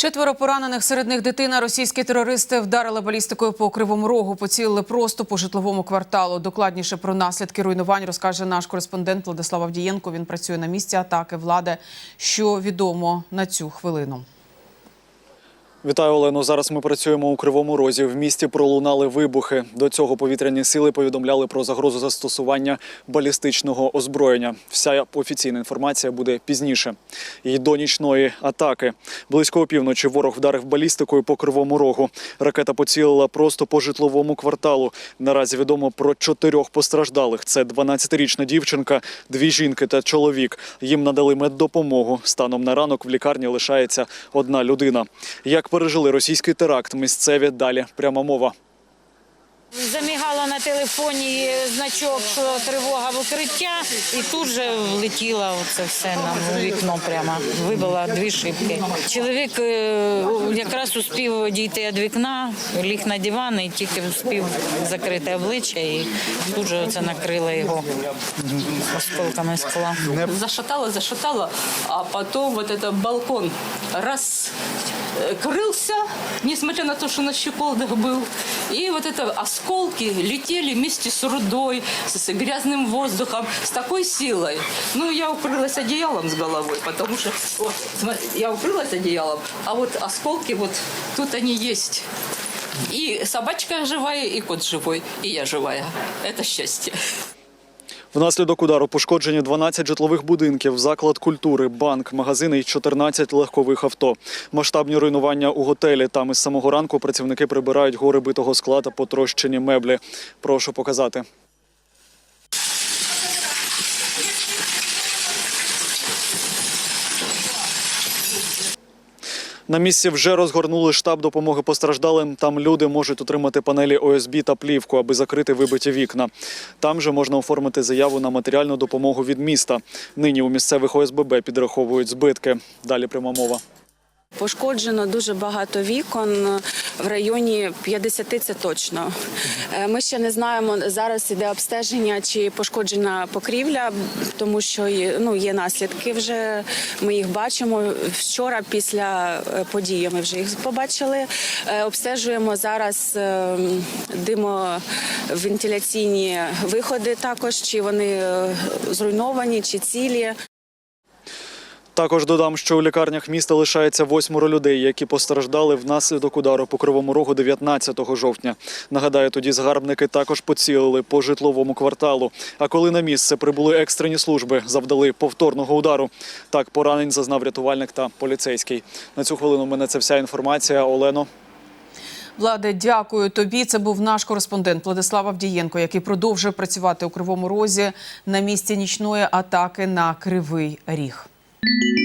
Четверо поранених серед них дитина. Російські терористи вдарили балістикою по кривому рогу, поцілили просто по житловому кварталу. Докладніше про наслідки руйнувань розкаже наш кореспондент Владислав Авдієнко. Він працює на місці атаки влади. Що відомо на цю хвилину? Вітаю, Олено. Зараз ми працюємо у Кривому Розі. В місті пролунали вибухи. До цього повітряні сили повідомляли про загрозу застосування балістичного озброєння. Вся офіційна інформація буде пізніше. І до нічної атаки. Близько опівночі ворог вдарив балістикою по Кривому Рогу. Ракета поцілила просто по житловому кварталу. Наразі відомо про чотирьох постраждалих. Це 12-річна дівчинка, дві жінки та чоловік. Їм надали меддопомогу. Станом на ранок в лікарні лишається одна людина. Як пережили російський теракт, місцеві далі пряма мова. Замігало на телефоні значок, що тривога в укриття, і тут же влетіло це все нам у вікно прямо. Вибила дві шибки. Чоловік е, якраз успів дійти від вікна, ліг на диван і тільки успів закрити обличчя, і тут же це накрило його осколками скла. Зашатало, зашатало, а потом вот балкон раз э, несмотря на то, что на щеколдах был. И вот это осколки летели вместе с рудой, с, с грязным воздухом, с такой силой. Ну, я укрылась одеялом с головой, потому что, вот, смотри, я укрылась одеялом, а вот осколки вот тут они есть. И собачка живая, и кот живой, и я живая. Это счастье. Внаслідок удару пошкоджені 12 житлових будинків, заклад культури, банк, магазини і 14 легкових авто. Масштабні руйнування у готелі. Там із самого ранку працівники прибирають гори битого скла та потрощені меблі. Прошу показати. На місці вже розгорнули штаб допомоги постраждалим. Там люди можуть отримати панелі ОСБ та плівку, аби закрити вибиті вікна. Там же можна оформити заяву на матеріальну допомогу від міста. Нині у місцевих ОСББ підраховують збитки. Далі пряма мова. Пошкоджено дуже багато вікон в районі 50 це точно. Е, Ми ще не знаємо зараз іде обстеження чи пошкоджена покрівля, тому що ну, є наслідки. Вже ми їх бачимо. Вчора після е, події ми вже їх побачили. Е, Обстежуємо зараз е, димовентиляційні виходи, також чи вони зруйновані, чи цілі. Також додам, що у лікарнях міста лишається восьмеро людей, які постраждали внаслідок удару по кривому рогу 19 жовтня. Нагадаю, тоді згарбники також поцілили по житловому кварталу. А коли на місце прибули екстрені служби, завдали повторного удару. Так поранень зазнав рятувальник та поліцейський. На цю хвилину в мене це вся інформація. Олено. Владе, дякую тобі. Це був наш кореспондент Владислав Авдієнко, який продовжує працювати у Кривому Розі на місці нічної атаки на Кривий Ріг. thank you